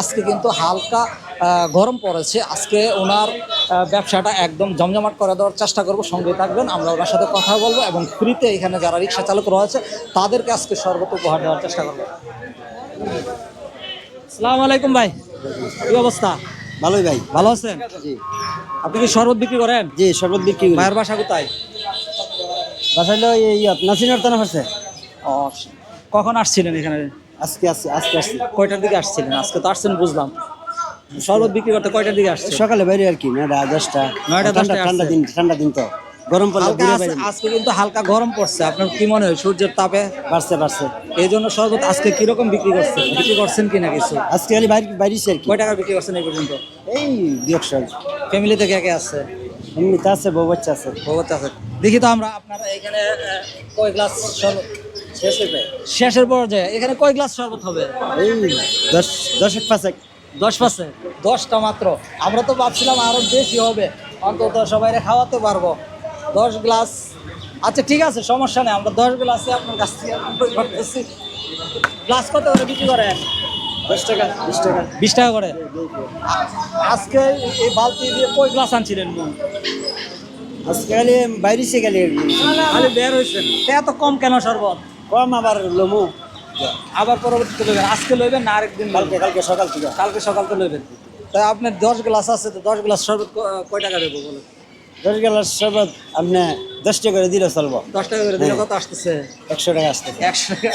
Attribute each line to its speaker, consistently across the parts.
Speaker 1: আজকে কিন্তু হালকা গরম পড়েছে। আজকে ওনার ব্যবসাটা একদম জমজমাট করে দেওয়ার চেষ্টা করব। সঙ্গে থাকবেন আমরা ওনার সাথে কথা বলব এবং ফ্রিতে এখানে যারা রিক্সা চালক রয়েছে তাদেরকে আজকে সর্বত উপহার দেওয়ার চেষ্টা করব। সালাম আলাইকুম ভাই কি অবস্থা?
Speaker 2: ভালোই ভাই।
Speaker 1: ভালো আছেন? আপনি কি শরবত বিক্রি করেন?
Speaker 2: জি শরবত বিক্রি করি।
Speaker 1: ভাইয়ের বাসা কোথায়?
Speaker 2: বাসায় হলো এই নাসিনার তানা হচ্ছে
Speaker 1: ও, কখন আসছিলেন এখানে?
Speaker 2: আজকে আসছে আজকে আসছে
Speaker 1: কয়টার দিকে আসছিলেন? আজকে তো আসছেন বুঝলাম। শরবত বিক্রি করতে কয়টার দিকে আসছে?
Speaker 2: সকালে বাইরে আর কি নয়টা দশটা।
Speaker 1: নয়টা,
Speaker 2: ঠান্ডা
Speaker 1: দশটায়
Speaker 2: ঠান্ডা দিন ঠান্ডা দিন তো। গরম পড়লে
Speaker 1: আজকে কিন্তু হালকা গরম পড়ছে। আপনার কি মনে হয় সূর্যের তাপে?
Speaker 2: বাড়ছে বাড়ছে।
Speaker 1: এই জন্য শরবত আজকে কীরকম বিক্রি করছে বিক্রি করছেন কিনা কিছু?
Speaker 2: আজকে খালি বাইরে বাইরেছি আর কি।
Speaker 1: কয় টাকা বিক্রি করছেন এই পর্যন্ত?
Speaker 2: এই দু একশো
Speaker 1: ফ্যামিলি থেকে কে আছে?
Speaker 2: এমনিতে আছে বউ বাচ্চা আছে।
Speaker 1: ভগত আছে। দেখি তো আমরা আপনার এখানে কয় গ্লাস শরবত? শেষের পর্যায়ে? এখানে কয় গ্লাস শরবত হবে?
Speaker 2: এই দশ দশেক পাঁচেক।
Speaker 1: দশ পার্সেন্ট দশটা মাত্র। আমরা তো ভাবছিলাম আরও বেশি হবে। অন্তত সবাই খাওয়াতে পারব। দশ গ্লাস। আচ্ছা ঠিক আছে সমস্যা নেই। আমরা দশ গ্লাসে আপনার কাছ থেকে করতেছি। গ্লাস কত করে বিক্রি করেন
Speaker 2: দশ টাকা বিশ টাকা।
Speaker 1: বিশ টাকা করে? আজকে এই বালতি দিয়ে কই গ্লাস আনছিলেন?
Speaker 2: আজকে বাইরেছি খালি
Speaker 1: খালি বের হয়েছেন। এত কম কেন শরবত?
Speaker 2: কম আবার লমু।
Speaker 1: আবার পরবর্তীতে লইবেন। আজকে লইবেন না আরেকদিন
Speaker 2: কালকে কালকে সকাল থেকে।
Speaker 1: কালকে সকাল তো লইবেন। তাই আপনার দশ গ্লাস আছে তো দশ গ্লাস শরবত কয় টাকা দেবো বলো
Speaker 2: দশ গেলার শরবত আপনি দশ টাকা করে দিলে চলবো।
Speaker 1: দশ টাকা করে দিলে কত আসতেছে?
Speaker 2: একশো টাকা আসতে
Speaker 1: একশো টাকা।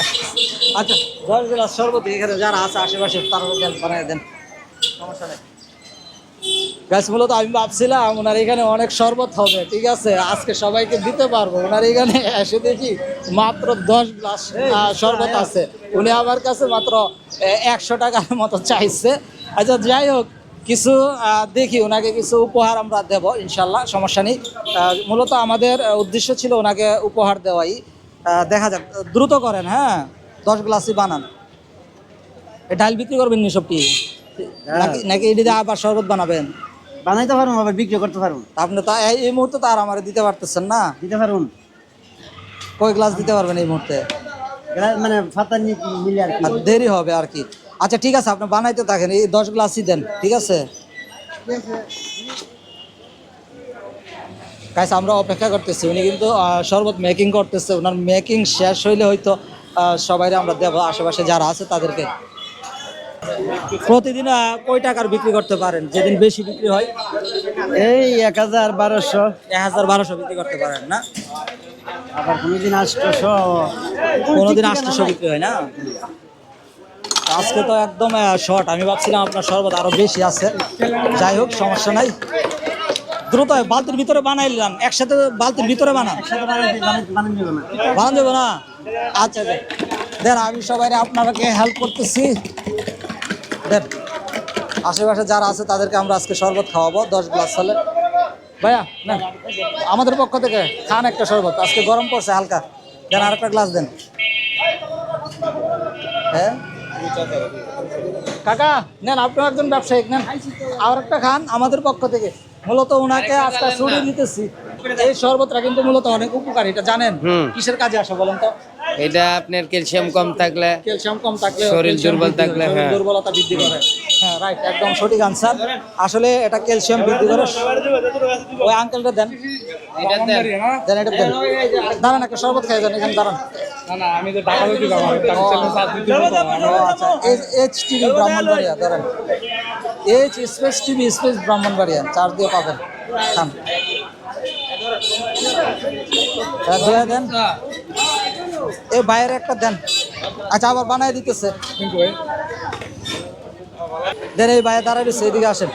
Speaker 1: আচ্ছা দশ গ্লাস শরবত এখানে যারা আছে আশেপাশে তারা বানিয়ে দেন। সমস্যা নেই। গাছ মূলত আমি ভাবছিলাম ওনার এখানে অনেক শরবত হবে ঠিক আছে? আজকে সবাইকে দিতে পারব। ওনার এখানে এসে দেখি মাত্র দশ গ্লাস শরবত আছে। উনি আমার কাছে মাত্র একশো টাকার মতো চাইছে। আচ্ছা যাই হোক কিছু দেখি ওনাকে কিছু উপহার আমরা দেব ইনশাল্লাহ সমস্যা নেই। মূলত আমাদের উদ্দেশ্য ছিল ওনাকে উপহার দেওয়াই। দেখা যাক দ্রুত করেন হ্যাঁ? দশ গ্লাসই বানান। ডাল বিক্রি করবেন নি সবটি নাকি নাকি এটি দিয়ে আবার শরবত বানাবেন?
Speaker 2: বানাইতে পারব আবার বিক্রি করতে পারব
Speaker 1: আপনি তো এই- এই মুহূর্তে তো আর আমার দিতে পারতেছেন না।
Speaker 2: দিতে পারুন
Speaker 1: কয় গ্লাস দিতে পারবেন এই মুহূর্তে?
Speaker 2: গ্লা- মানে ফাতা মিলে আর কি।
Speaker 1: আর দেরি হবে আর কি। আচ্ছা ঠিক আছে আপনি বানাইতে থাকেন এই দশ গ্লাসই দেন ঠিক আছে? গাইস আমরা অপেক্ষা করতেছি উনি কিন্তু আহ, শরবত মেকিং করতেছে। ওনার মেকিং শেষ হইলে হয়তো আহ, সবাইরে আমরা দেবো আশেপাশে যারা আছে তাদেরকে। প্রতিদিন কয় টাকার বিক্রি করতে পারেন? যেদিন বেশি বিক্রি হয়?
Speaker 2: এই এক হাজার বারোশো।
Speaker 1: এক হাজার বারোশো বিক্রি করতে পারেন না?
Speaker 2: আবার কোনোদিন আটশোশো
Speaker 1: কোনোদিন আটশোশো বিক্রি হয় না? আজকে তো একদম শর্ট আমি ভাবছিলাম আপনার শরবত আরও বেশি আছে। যাই হোক সমস্যা নাই। দ্রুত বালতির ভিতরে বানাইলাম একসাথে বালতির ভিতরে বানান। বানান দেবো না? আচ্ছা দেন আমি সবাই আপনাকে হেল্প করতেছি। দেন। আশেপাশে যারা আছে তাদেরকে আমরা আজকে শরবত খাওয়াবো, দশ গ্লাস হলে। ভাইয়া না আমাদের পক্ষ থেকে খান একটা শরবত। আজকে গরম পড়ছে হালকা। দেন আর একটা গ্লাস দেন। হ্যাঁ? কাকা, নেন আপনার একজন ব্যবসায়িক, নেন। আর একটা খান আমাদের পক্ষ থেকে। মূলত ওনাকে আজকে ছুটি দিতেছি। এই শরবতটা কিন্তু মূলত অনেক উপকারী এটা জানেন। কিসের কাজে আসে বলেন তো?
Speaker 3: এটা আপনার ক্যালসিয়াম কম থাকলে
Speaker 1: ক্যালসিয়াম কম থাকলে
Speaker 3: শরীর দুর্বল থাকলে, হ্যাঁ।
Speaker 1: দুর্বলতা বৃদ্ধি করে। হ্যাঁ রাইট একদম সঠিক আনসার আসলে এটা ক্যালসিয়াম বৃদ্ধি করে। ওই আঙ্কেলটা দেন। দেন। এটা দেন। দাঁড়ান একটা শরবত খাই দেন এখানে দাঁড়ান। আচ্ছা দাঁড়ান। H space TV space Brahmanbaria চার দিয়ে পাবেন। খান। হ্যাঁ, দেন। এই বাইরে একটা দেন। আচ্ছা আবার বানাই দিতেছে। দেন এই বাইরে দিচ্ছে এদিকে আসেন।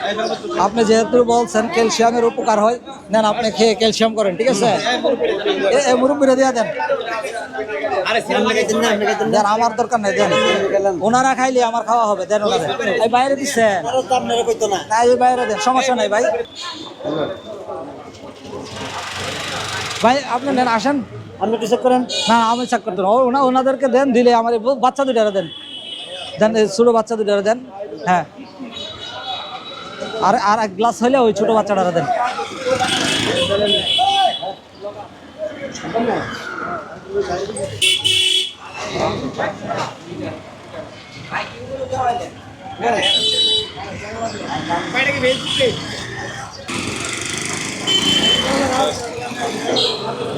Speaker 1: আপনি যেহেতু বলছেন ক্যালসিয়ামের উপকার হয় নেন আপনি খেয়ে ক্যালসিয়াম করেন ঠিক আছে? এ- এ মুরব্বীরা দিয়া দেন। দেন আমার দরকার নেই দেন। ওনারা খাইলে আমার খাওয়া হবে দেন ওনারা। এই বাইরে দিচ্ছেন। না এই বাইরে দেন সমস্যা নাই ভাই। ভাই আপনি নেন আসেন।
Speaker 2: আপনি একটু চেক করেন?
Speaker 1: না আমি চেক করতে না ওনা ওনাদেরকে দেন দিলে আমার বাচ্চা দুইটারে দেন। দেন ছোটো বাচ্চা দুইটারে দেন। হ্যাঁ। আর আর এক গ্লাস হইলে ওই ছোটো বাচ্চাটারে দেন।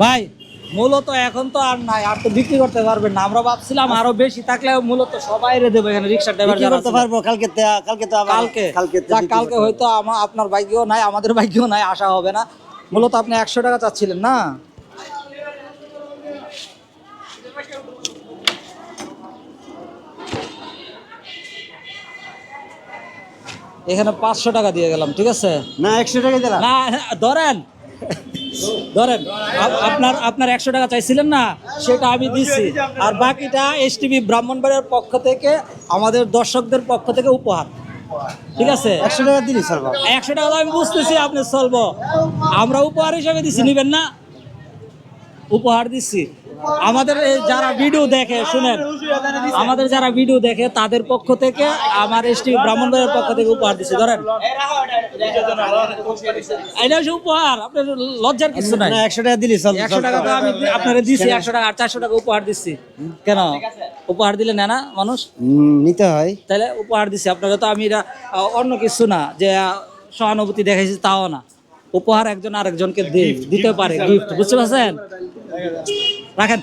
Speaker 1: ভাই মূলত এখন তো আর নাই আর তো বিক্রি করতে পারবেন না। আমরা ভাবছিলাম আরও বেশি থাকলে মূলত সবাই রে দেবো এখানে রিক্সা ড্রাইভার যারা
Speaker 2: করতে পারব কালকে কালকে তো
Speaker 1: কালকে।
Speaker 2: কালকে
Speaker 1: কালকে হয়তো আমার আপনার বাইকেও নাই আমাদের বাইকেও নাই আসা হবে না। মূলত আপনি একশো টাকা চাচ্ছিলেন না? এখানে পাঁচশো টাকা দিয়ে গেলাম ঠিক আছে?
Speaker 2: না একশো টাকা দিলাম।
Speaker 1: না ধরেন ধরেন আপনার আপনার একশো টাকা চাইছিলেন না সেটা আমি দিচ্ছি আর বাকিটা এস টিভি ব্রাহ্মণবাড়িয়ার পক্ষ থেকে আমাদের দর্শকদের পক্ষ থেকে উপহার। ঠিক আছে?
Speaker 2: একশো টাকা দিলি স্যার
Speaker 1: একশো টাকা তো আমি বুঝতেছি আপনি চলবো। আমরা উপহার হিসাবে দিচ্ছি নিবেন না? উপহার দিচ্ছি আমাদের যারা ভিডিও দেখে শুনেন আমাদের যারা ভিডিও দেখে তাদের পক্ষ থেকে আমার এসটি ব্রাহ্মণবাড়ির পক্ষ থেকে উপহার দিচ্ছি ধরেন এটা হচ্ছে উপহার আপনার লজ্জার কিছু নাই।
Speaker 2: একশো টাকা দিলি
Speaker 1: একশো টাকা তো আমি আপনারা দিচ্ছি একশো টাকা আর চারশো টাকা উপহার দিচ্ছি কেন? উপহার দিলে না না মানুষ
Speaker 2: নিতে হয়।
Speaker 1: তাহলে উপহার দিচ্ছি আপনারা তো আমি এটা অন্য কিছু না যে সহানুভূতি দেখাইছি তাও না। উপহার একজন আরেকজনকে দিতে পারে গিফট বুঝতে পারছেন? রাখেন।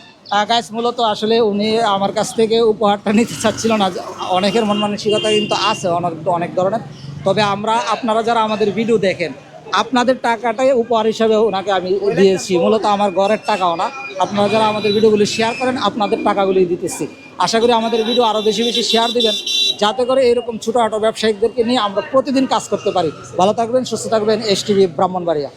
Speaker 1: গাছ মূলত আসলে উনি আমার কাছ থেকে উপহারটা নিতে চাচ্ছিল না। অনেকের মন মানসিকতা কিন্তু আছে অনেক অনেক ধরনের। তবে আমরা, আপনারা যারা আমাদের ভিডিও দেখেন, আপনাদের টাকাটাই উপহার হিসাবে ওনাকে আমি দিয়েছি। মূলত আমার ঘরের টাকাও না। আপনারা যারা আমাদের ভিডিওগুলি শেয়ার করেন, আপনাদের টাকাগুলি দিতেছি। আশা করি আমাদের ভিডিও আরও বেশি বেশি শেয়ার দিবেন। যাতে করে এরকম ছোটোখাটো ব্যবসায়িকদেরকে নিয়ে আমরা প্রতিদিন কাজ করতে পারি। ভালো থাকবেন, সুস্থ থাকবেন এস টিভি ব্রাহ্মণবাড়িয়া